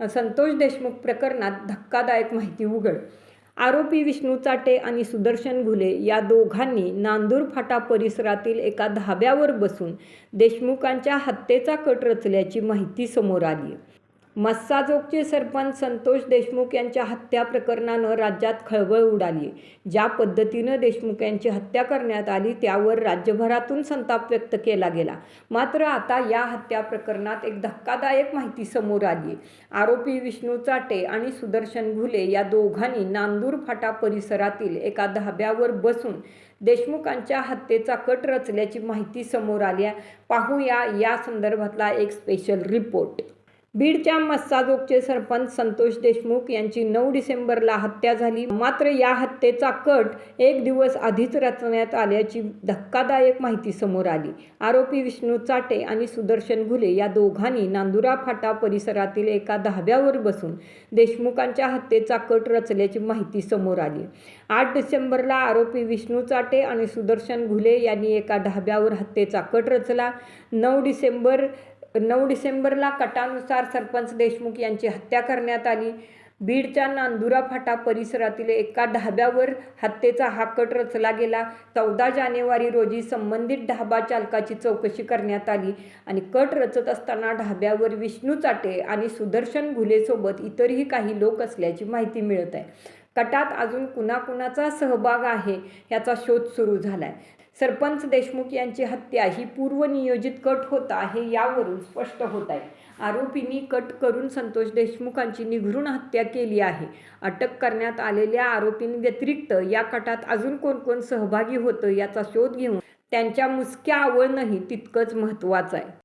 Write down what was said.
संतोष देशमुख प्रकरणात धक्कादायक माहिती उघड. आरोपी विष्णू चाटे आणि सुदर्शन घुले या दोघांनी नांदूर फाटा परिसरातील एका धाब्यावर बसून देशमुखांच्या हत्येचा कट रचल्याची माहिती समोर आली. मस्साजोगचे सरपंच संतोष देशमुख यांच्या हत्या प्रकरणानं राज्यात खळबळ उडाली. ज्या पद्धतीनं देशमुख यांची हत्या करण्यात आली त्यावर राज्यभरातून संताप व्यक्त केला गेला. मात्र आता या हत्या प्रकरणात एक धक्कादायक माहिती समोर आली आरोपी विष्णू चाटे आणि सुदर्शन घुले या दोघांनी नांदूर फाटा परिसरातील एका धाब्यावर बसून देशमुखांच्या हत्येचा कट रचल्याची माहिती समोर आली आहे पाहूया या संदर्भातला एक स्पेशल रिपोर्ट बीडच्या मस्साजोगचे सरपंच संतोष देशमुख यांची नऊ डिसेंबरला हत्या झाली. मात्र या हत्येचा कट एक दिवस आधीच रचण्यात आल्याची धक्कादायक माहिती समोर आली. आरोपी विष्णू चाटे आणि सुदर्शन घुले या दोघांनी नांदुरा फाटा परिसरातील एका धाब्यावर बसून देशमुखांच्या हत्येचा कट रचल्याची माहिती समोर आली. आठ डिसेंबरला आरोपी विष्णू चाटे आणि सुदर्शन घुले यांनी एका धाब्यावर हत्येचा कट रचला. नऊ डिसेंबर नऊ डिसेंबरला कटानुसार सरपंच देशमुख यांची हत्या करण्यात आली. बीडच्या नांदुरा फाटा परिसरातील एका ढाब्यावर हत्येचा हा कट रचला गेला. चौदा जानेवारी रोजी संबंधित ढाबा चालकाची चौकशी करण्यात आली आणि कट रचत असताना ढाब्यावर विष्णू चाटे आणि सुदर्शन घुलेसोबत इतरही काही लोक असल्याची माहिती मिळत आहे. कटात अजून कुणाकुणाचा सहभाग आहे याचा शोध सुरू झाला आहे सरपंच देशमुख यांची हत्या ही पूर्वनियोजित कट होता हे यावरून स्पष्ट होत आहे. आरोपींनी कट करून संतोष देशमुखांची निघरून हत्या केली आहे. अटक करण्यात आलेल्या आरोपींव्यतिरिक्त या कटात अजून कोण कोण सहभागी होतं याचा शोध घेऊन त्यांच्या मुसक्या आवळणंही तितकंच महत्त्वाचं आहे.